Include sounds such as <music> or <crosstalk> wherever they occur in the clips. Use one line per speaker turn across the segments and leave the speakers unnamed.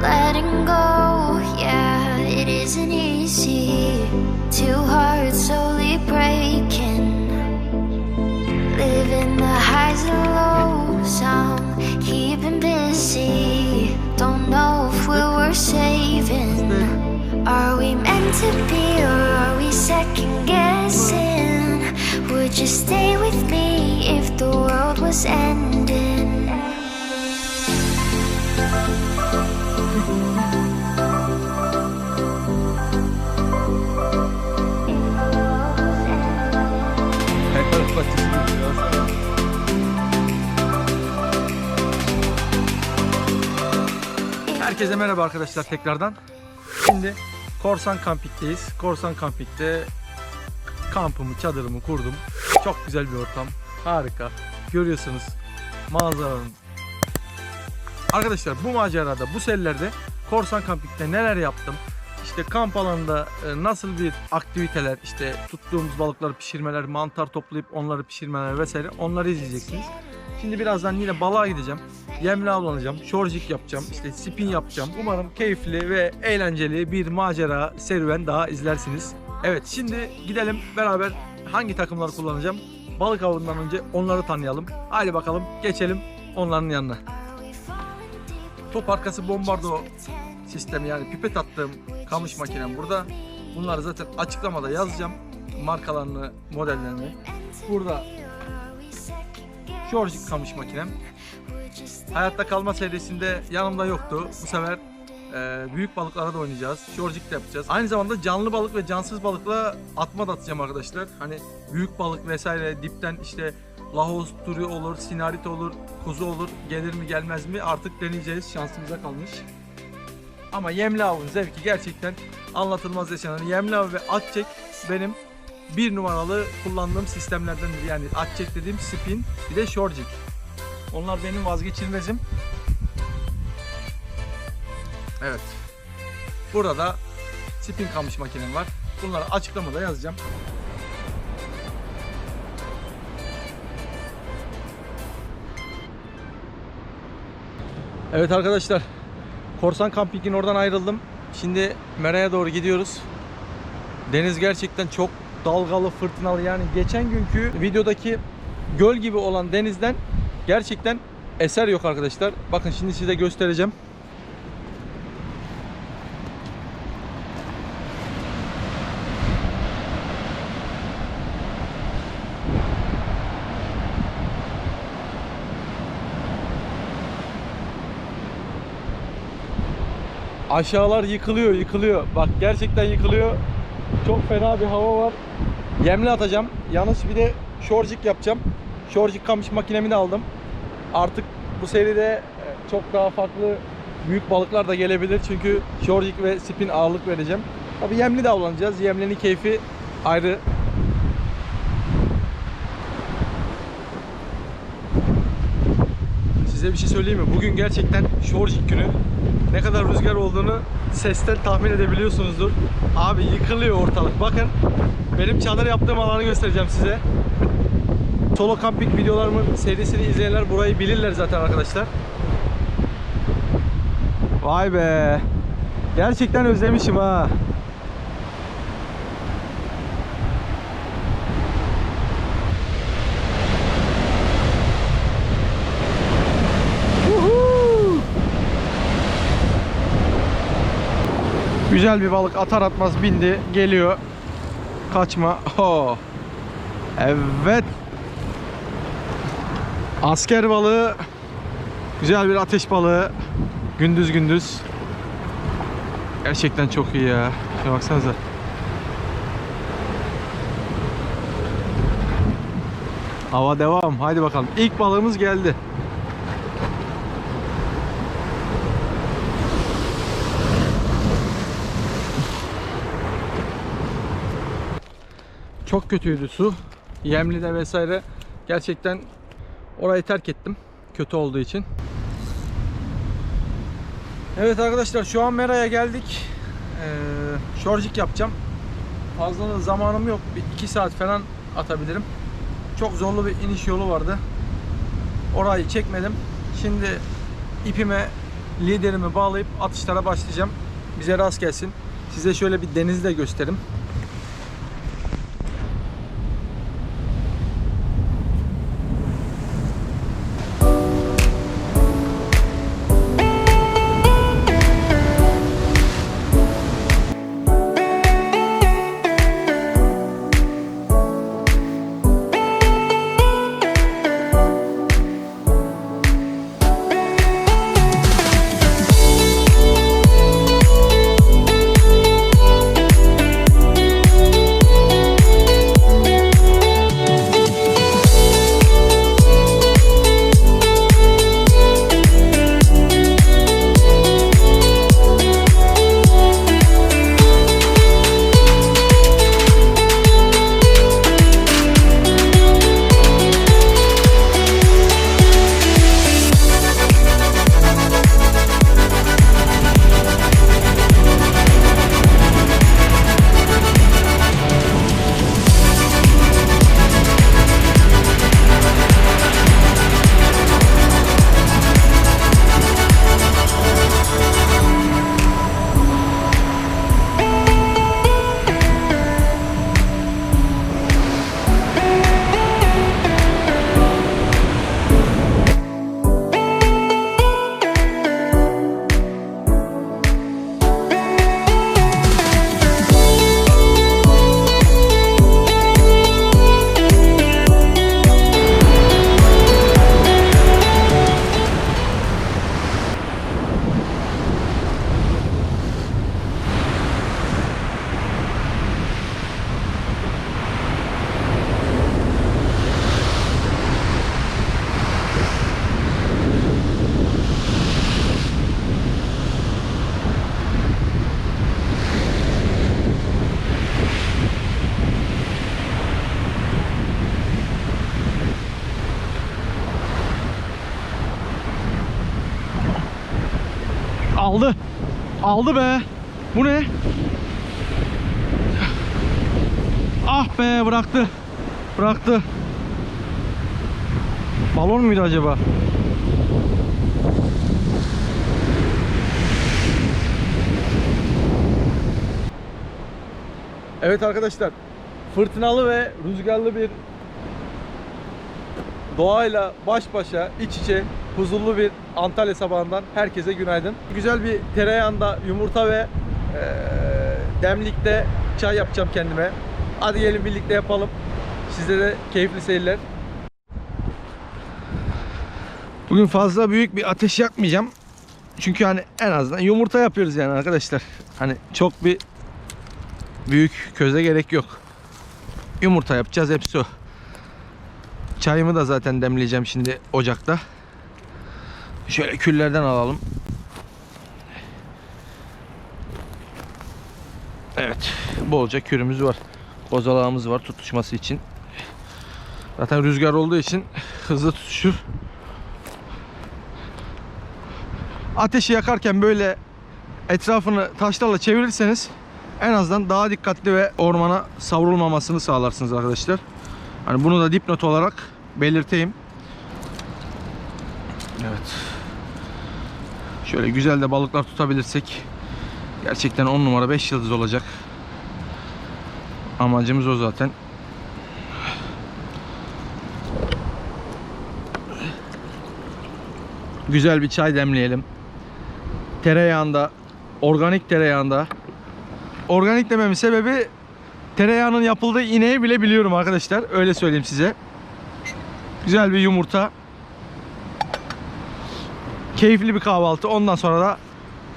letting go. Yeah, it isn't easy. Two hearts slowly breaking. Living the highs and lows. I'm keeping busy. Don't know if we were saving. Are we meant to be or are we second guessing? Would you stay with me if the world was ending?
Herkese merhaba arkadaşlar tekrardan. Şimdi Korsan Kampik'teyiz. Korsan Kampik'te kampımı, çadırımı kurdum. Çok güzel bir ortam. Harika. Görüyorsunuz manzaranın. Arkadaşlar bu macerada, bu sellerde Korsan Kampik'te neler yaptım? İşte kamp alanında e, nasıl bir aktiviteler, işte tuttuğumuz balıkları pişirmeler, mantar toplayıp onları pişirmeler vesaire onları izleyeceksiniz. Şimdi birazdan yine balığa gideceğim. Yemle avlanacağım, şorjik yapacağım, işte spin yapacağım. Umarım keyifli ve eğlenceli bir macera, serüven daha izlersiniz. Evet şimdi gidelim beraber hangi takımları kullanacağım? Balık avından önce onları tanıyalım. Haydi bakalım geçelim onların yanına. Top arkası bombardo sistemi yani pipet attığım kamış makinem burada. Bunları zaten açıklamada yazacağım. Markalarını, modellerini. Burada Georgic kamış makinem. Hayatta kalma serisinde yanımda yoktu. Bu sefer e, büyük balıklara da oynayacağız. Georgic de yapacağız. Aynı zamanda canlı balık ve cansız balıkla atma da atacağım arkadaşlar. Hani büyük balık vesaire dipten işte lahos turu olur, sinarit olur, kuzu olur. Gelir mi gelmez mi artık deneyeceğiz. Şansımıza kalmış. Ama yemli avın zevki gerçekten anlatılmaz yaşanan. Yemli av ve at benim bir numaralı kullandığım sistemlerden biri. Yani at çek dediğim spin bir de shortjig. Onlar benim vazgeçilmezim. Evet. Burada spin kamış makinem var. Bunları açıklamada yazacağım. Evet arkadaşlar. Korsan Camping'in oradan ayrıldım. Şimdi Mera'ya doğru gidiyoruz. Deniz gerçekten çok dalgalı, fırtınalı. Yani geçen günkü videodaki göl gibi olan denizden gerçekten eser yok arkadaşlar. Bakın şimdi size göstereceğim. Aşağılar yıkılıyor, yıkılıyor. Bak gerçekten yıkılıyor. Çok fena bir hava var. Yemli atacağım. Yalnız bir de şorjik yapacağım. Şorjik kamış makinemi de aldım. Artık bu seride e, çok daha farklı büyük balıklar da gelebilir. Çünkü şorjik ve spin ağırlık vereceğim. Tabi yemli de avlanacağız. Yemlinin keyfi ayrı. Size bir şey söyleyeyim mi? Bugün gerçekten şorjik günü. Ne kadar rüzgar olduğunu sesten tahmin edebiliyorsunuzdur. Abi yıkılıyor ortalık. Bakın benim çadır yaptığım alanı göstereceğim size. Solo camping videolarımın serisini izleyenler burayı bilirler zaten arkadaşlar. Vay be. Gerçekten özlemişim ha. Güzel bir balık atar atmaz bindi. Geliyor. Kaçma. Oh. Evet. Asker balığı. Güzel bir ateş balığı. Gündüz gündüz. Gerçekten çok iyi ya. Şuna baksanıza. Hava devam. Haydi bakalım. İlk balığımız geldi. Çok kötüydü su. Yemli'de vesaire. Gerçekten orayı terk ettim. Kötü olduğu için. Evet arkadaşlar şu an Mera'ya geldik. Ee, şorjik yapacağım. Fazla da zamanım yok. Bir 2 saat falan atabilirim. Çok zorlu bir iniş yolu vardı. Orayı çekmedim. Şimdi ipime liderimi bağlayıp atışlara başlayacağım. Bize rast gelsin. Size şöyle bir denizi de göstereyim. Aldı. Aldı be. Bu ne? Ah be bıraktı. Bıraktı. Balon muydu acaba? Evet arkadaşlar. Fırtınalı ve rüzgarlı bir doğayla baş başa, iç içe, huzurlu bir Antalya sabahından herkese günaydın. Güzel bir tereyağında yumurta ve eee, demlikte çay yapacağım kendime. Hadi gelin birlikte yapalım. Size de keyifli seyirler. Bugün fazla büyük bir ateş yakmayacağım. Çünkü hani en azından yumurta yapıyoruz yani arkadaşlar. Hani çok bir büyük köze gerek yok. Yumurta yapacağız hepsi o. Çayımı da zaten demleyeceğim şimdi ocakta. Şöyle küllerden alalım. Evet, bolca kürümüz var. Kozalağımız var tutuşması için. Zaten rüzgar olduğu için hızlı tutuşur. Ateşi yakarken böyle etrafını taşlarla çevirirseniz en azından daha dikkatli ve ormana savrulmamasını sağlarsınız arkadaşlar. Hani bunu da dipnot olarak belirteyim. Evet. Şöyle güzel de balıklar tutabilirsek gerçekten 10 numara 5 yıldız olacak. Amacımız o zaten. Güzel bir çay demleyelim. Tereyağında, organik tereyağında. Organik dememin sebebi tereyağının yapıldığı ineği bile biliyorum arkadaşlar. Öyle söyleyeyim size. Güzel bir yumurta. Keyifli bir kahvaltı. Ondan sonra da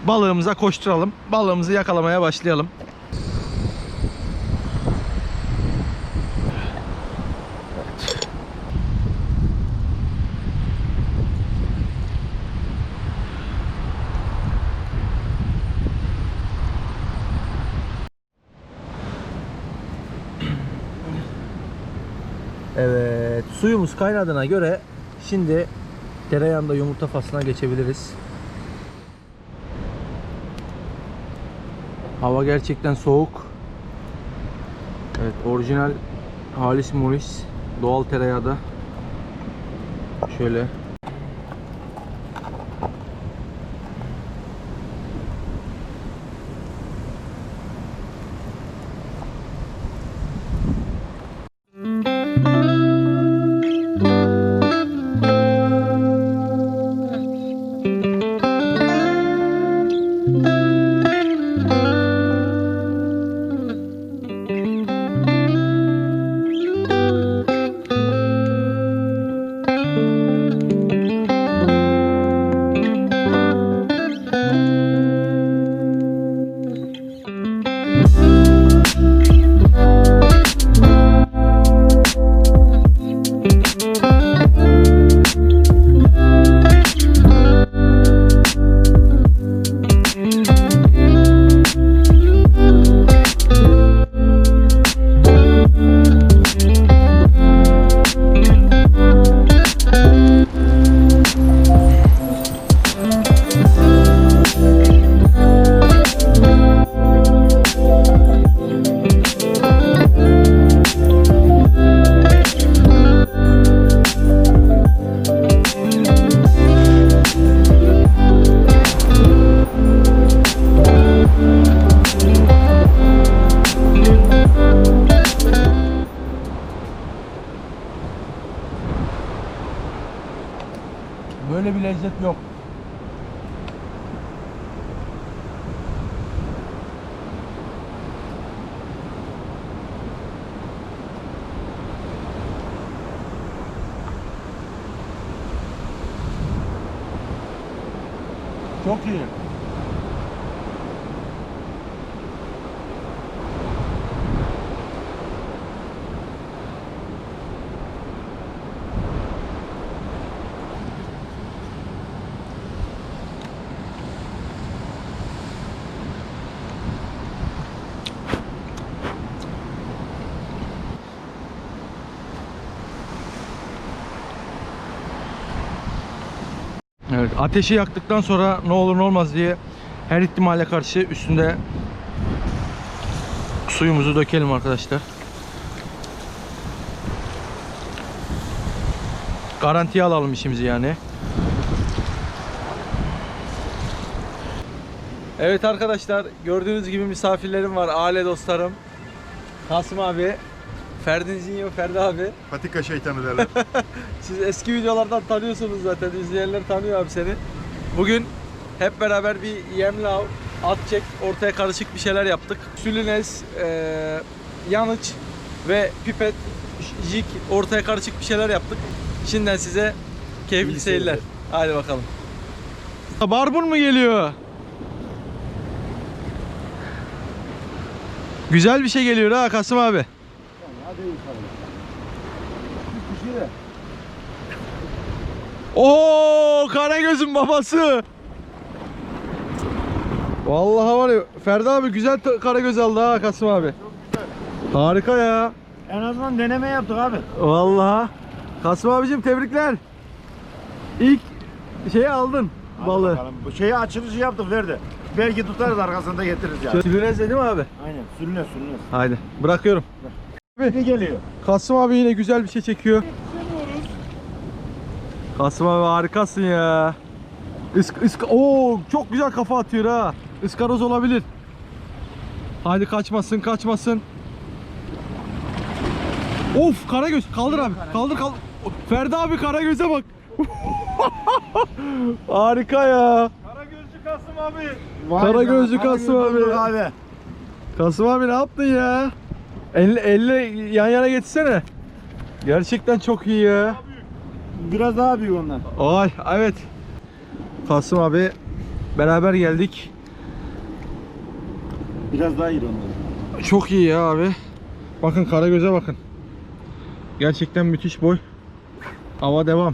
balığımıza koşturalım. Balığımızı yakalamaya başlayalım. Evet, suyumuz kaynadığına göre şimdi tereyağında yumurta faslına geçebiliriz. Hava gerçekten soğuk. Evet, orijinal halis mulis doğal tereyağı da şöyle Çok ateşi yaktıktan sonra ne olur ne olmaz diye her ihtimale karşı üstünde suyumuzu dökelim arkadaşlar. Garantiye alalım işimizi yani. Evet arkadaşlar gördüğünüz gibi misafirlerim var, aile dostlarım. Kasım abi, Ferdi Zinyo, Ferdi abi.
Patika şeytanı derler. <laughs>
Siz eski videolardan tanıyorsunuz zaten. izleyenler tanıyor abi seni. Bugün hep beraber bir yemli av, at çek, ortaya karışık bir şeyler yaptık. Sülünes, eee yanıç ve pipet, j- jig ortaya karışık bir şeyler yaptık. Şimdiden size keyifli
İyi
seyirler.
seyirler.
Haydi bakalım. Barbun mu geliyor? Güzel bir şey geliyor ha Kasım abi.
Hadi bakalım. Bir kişi de.
Oo Karagöz'ün babası. Vallahi var ya Ferdi abi güzel Karagöz aldı ha Kasım abi. Harika ya.
En azından deneme yaptık abi.
Vallahi. Kasım abicim tebrikler. İlk şeyi aldın
Hadi
balığı.
bakalım. Bu şeyi açılışı yaptık verdi. Belki tutarız arkasında getiririz yani.
Sülünez değil mi abi?
Aynen sürüne sürüne.
Haydi bırakıyorum.
Ne geliyor?
Kasım abi yine güzel bir şey çekiyor. Kasım abi harikasın ya. Isk, ısk, Oo, çok güzel kafa atıyor ha. Iskaroz olabilir. Haydi kaçmasın kaçmasın. Of Karagöz kaldır abi. Kaldır kaldır. Ferdi abi Karagöz'e bak. <laughs> Harika ya.
Karagözcü Kasım abi.
Karagözcü Kasım abi.
abi.
Kasım abi ne yaptın ya? Elle, elle yan yana getirsene. Gerçekten çok iyi ya.
Biraz daha büyük ondan.
Ay evet. Kasım abi beraber geldik.
Biraz daha iyi ondan.
Çok iyi ya abi. Bakın Karagöz'e bakın. Gerçekten müthiş boy. Hava devam.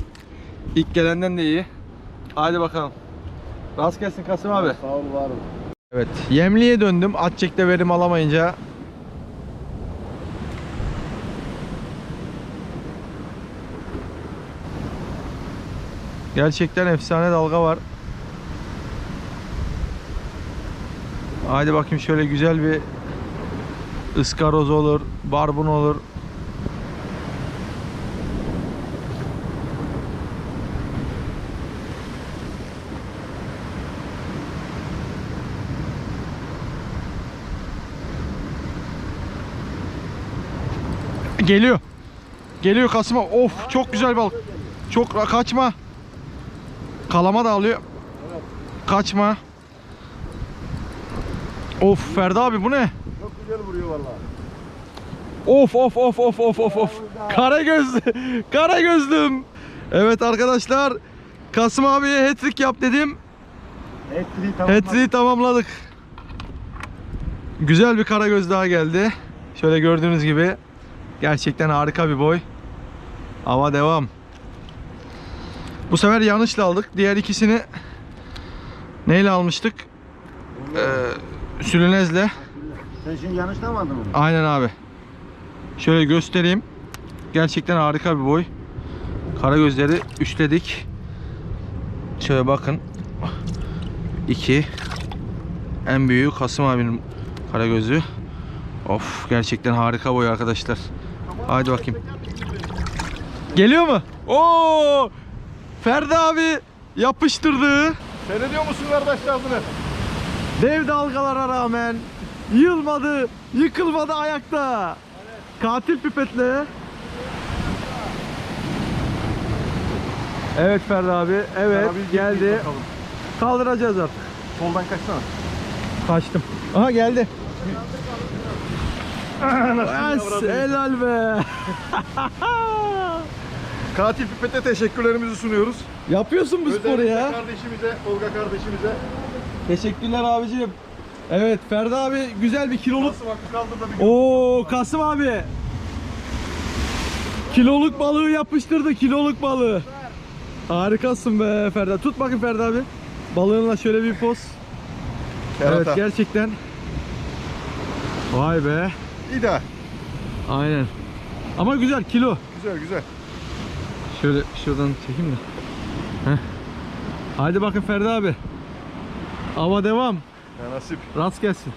İlk gelenden de iyi. Haydi bakalım. Rast gelsin Kasım abi.
Sağ ol var ol.
Evet, yemliğe döndüm. At çekte verim alamayınca. Gerçekten efsane dalga var. Haydi bakayım şöyle güzel bir ıskaroz olur, barbun olur. Geliyor. Geliyor Kasım'a. Of çok güzel balık. Çok kaçma. Kalama da alıyor. Kaçma. Of Ferdi abi bu ne?
Çok güzel vuruyor vallahi.
Of of of of of of of. Kara gözlü. <laughs> Kara gözlüm. Evet arkadaşlar. Kasım abiye hat-trick yap dedim. Hat-trick'i tamamladık. Güzel bir kara göz daha geldi. Şöyle gördüğünüz gibi gerçekten harika bir boy. Hava devam. Bu sefer yanlışla aldık. Diğer ikisini neyle almıştık? Ee, sülünezle.
Sen şimdi yanlıştan mı aldın onu?
Aynen abi. Şöyle göstereyim. Gerçekten harika bir boy. Kara gözleri üçledik. Şöyle bakın. 2 En büyüğü Kasım abinin kara gözü. Of gerçekten harika boy arkadaşlar. Haydi bakayım. Geliyor mu? Oo! Ferdi abi yapıştırdı.
Seyrediyor musun kardeşler bunu?
Dev dalgalara rağmen yılmadı, yıkılmadı ayakta. Katil pipetle. Evet Ferdi abi. Evet
Kalabildik
geldi. Kaldıracağız artık.
Soldan kaçsana.
Kaçtım. Aha geldi. Helal be. <laughs>
Katil Pipet'e teşekkürlerimizi sunuyoruz.
Yapıyorsun bu sporu
Özellikle
ya.
kardeşimize, Olga kardeşimize.
Teşekkürler abicim. Evet Ferdi abi güzel bir kiloluk.
Nasıl vakti kaldı da bir
Oo Kasım abi. Kiloluk balığı yapıştırdı kiloluk balığı. Harikasın be Ferdi. Tut bakayım Ferdi abi. Balığınla şöyle bir poz. Evet
Kerata.
gerçekten. Vay be.
İda.
Aynen. Ama güzel kilo.
Güzel güzel.
Şöyle şuradan çekeyim de. Heh. Haydi bakın Ferdi abi. Ava devam.
Ya nasip.
Rast gelsin.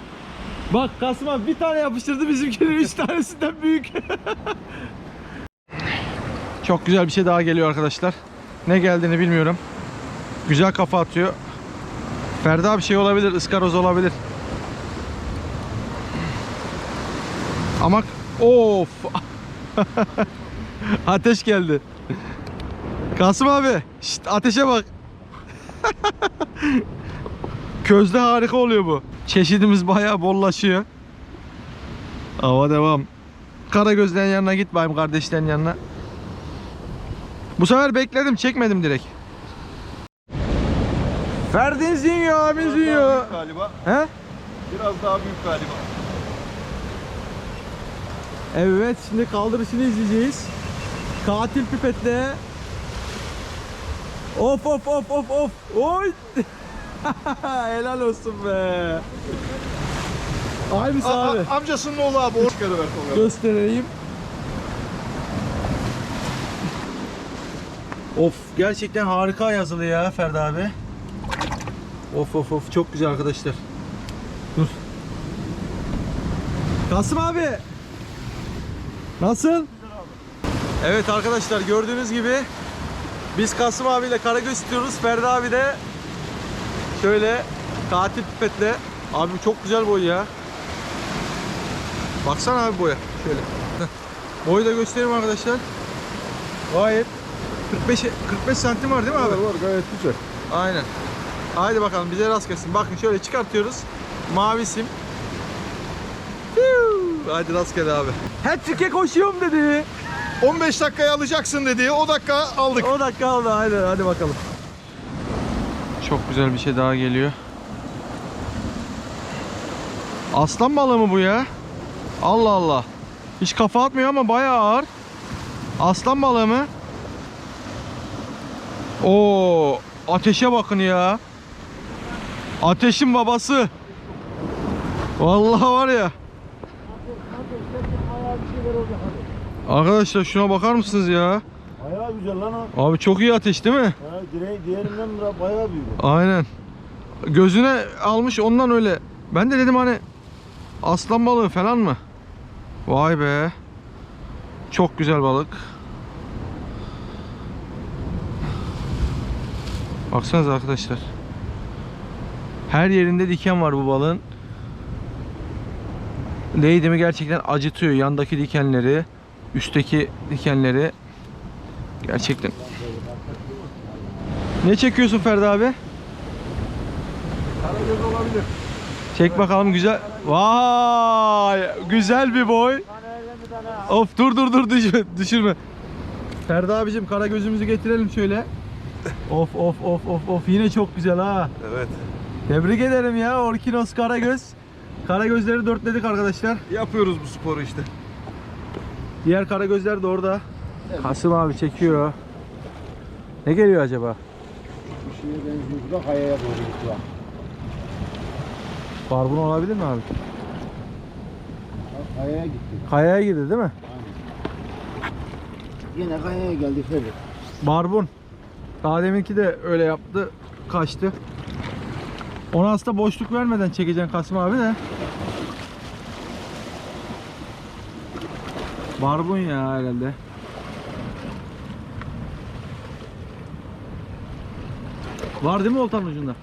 Bak Kasım abi bir tane yapıştırdı bizimkinin üç tanesinden büyük. <laughs> Çok güzel bir şey daha geliyor arkadaşlar. Ne geldiğini bilmiyorum. Güzel kafa atıyor. Ferdi abi şey olabilir, ıskaroz olabilir. Ama of. <laughs> Ateş geldi. Kasım abi, şşt, ateşe bak. <laughs> Közde harika oluyor bu. Çeşidimiz bayağı bollaşıyor. Hava devam. Karagözlerin yanına git bayım kardeşlerin yanına. Bu sefer bekledim çekmedim direkt. Ferdin Zinyo abin Zinyo.
galiba.
He?
Biraz daha büyük galiba.
Evet şimdi kaldırışını izleyeceğiz. Katil pipetle. Of of of of of. Oy. <laughs> Helal olsun be. Aynısı
A-
abi.
amcasının oğlu abi. O çıkarıver Tolga.
Göstereyim. Of gerçekten harika yazılı ya Ferdi abi. Of of of çok güzel arkadaşlar. Dur. Kasım abi. Nasıl? Evet arkadaşlar gördüğünüz gibi biz Kasım abiyle Karagöz istiyoruz. Ferdi abi de şöyle katil pipetle. Abi çok güzel boy ya. Baksana abi boya. Şöyle. <laughs> Boyu da göstereyim arkadaşlar. Gayet 45 45 santim var değil mi abi?
Var var gayet güzel.
Aynen. Haydi bakalım bize rast gelsin. Bakın şöyle çıkartıyoruz. Mavi sim. Fiu! Haydi rastgele abi. Hat-trick'e koşuyorum dedi.
15 dakikaya alacaksın dedi. O dakika aldık.
O dakika aldı. Haydi hadi bakalım. Çok güzel bir şey daha geliyor. Aslan balığı mı bu ya? Allah Allah. Hiç kafa atmıyor ama bayağı ağır. Aslan balığı mı? Oo, ateşe bakın ya. Ateşin babası. Vallahi var ya. Arkadaşlar şuna bakar mısınız ya?
Bayağı güzel lan o.
Abi çok iyi ateş değil mi?
Ha, direği, diğerinden bayağı büyük.
Aynen. Gözüne almış ondan öyle. Ben de dedim hani aslan balığı falan mı? Vay be. Çok güzel balık. Baksanıza arkadaşlar. Her yerinde diken var bu balığın. Değdi mi gerçekten acıtıyor yandaki dikenleri, üstteki dikenleri. Gerçekten. Ne çekiyorsun Ferdi abi?
Karagöz olabilir.
Çek bakalım güzel. Vay! Güzel bir boy. Of dur dur dur düşürme. Ferdi abicim kara gözümüzü getirelim şöyle. Of of of of of yine çok güzel ha.
Evet.
Tebrik ederim ya Orkinos Karagöz. Karagözleri dörtledik arkadaşlar.
Yapıyoruz bu sporu işte.
Diğer karagözler de orada. Kasım abi çekiyor. Ne geliyor acaba?
Bir şeye benziyor. Bu da kayaya doğru gidiyor.
Barbun olabilir mi abi?
Kayaya gitti.
Kayaya girdi değil mi?
Yine kayaya geldi Ferdi.
Barbun. Daha deminki de öyle yaptı. Kaçtı. Ona aslında boşluk vermeden çekeceksin Kasım abi de. Barbun ya herhalde. Var değil mi oltanın ucunda?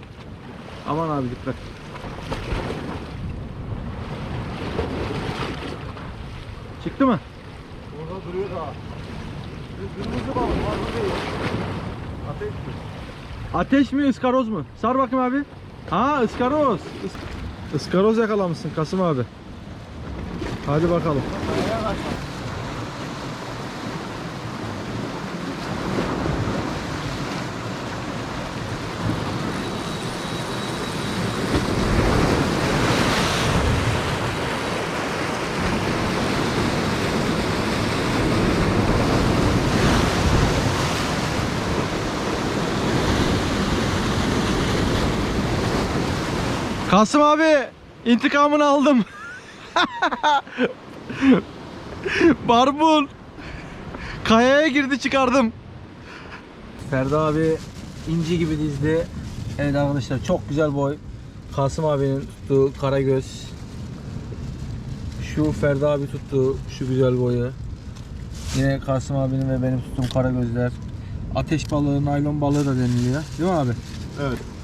Aman abi dikkat. Çıktı mı?
Orada duruyor daha. Kırmızı balık var değil? Ateş mi?
Ateş mi ıskaroz mu? Sar bakayım abi. Ha ıskaroz. Is- Iskaroz yakalamışsın Kasım abi. Hadi bakalım. Kasım abi intikamını aldım. <laughs> Barbun. Kayaya girdi çıkardım. Ferdi abi inci gibi dizdi. Evet arkadaşlar çok güzel boy. Kasım abinin tuttuğu karagöz. Şu Ferdi abi tuttu şu güzel boyu. Yine Kasım abinin ve benim tuttuğum karagözler. Ateş balığı, naylon balığı da deniliyor. Değil mi abi?
Evet.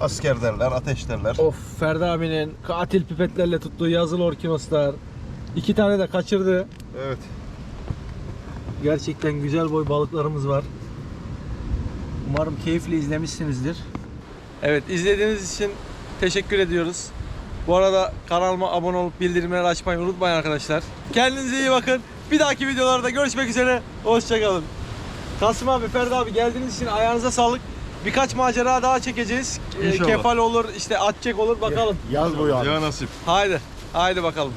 Asker derler, ateş derler.
Of Ferdi abinin katil pipetlerle tuttuğu yazılı orkinoslar. İki tane de kaçırdı.
Evet.
Gerçekten güzel boy balıklarımız var. Umarım keyifle izlemişsinizdir. Evet izlediğiniz için teşekkür ediyoruz. Bu arada kanalıma abone olup bildirimleri açmayı unutmayın arkadaşlar. Kendinize iyi bakın. Bir dahaki videolarda görüşmek üzere. Hoşçakalın. Kasım abi, Ferdi abi geldiğiniz için ayağınıza sağlık. Birkaç macera daha çekeceğiz. Ee,
İnşallah.
Kefal olur, işte atçek olur bakalım.
Yaz boyu abi.
Haydi. Haydi bakalım.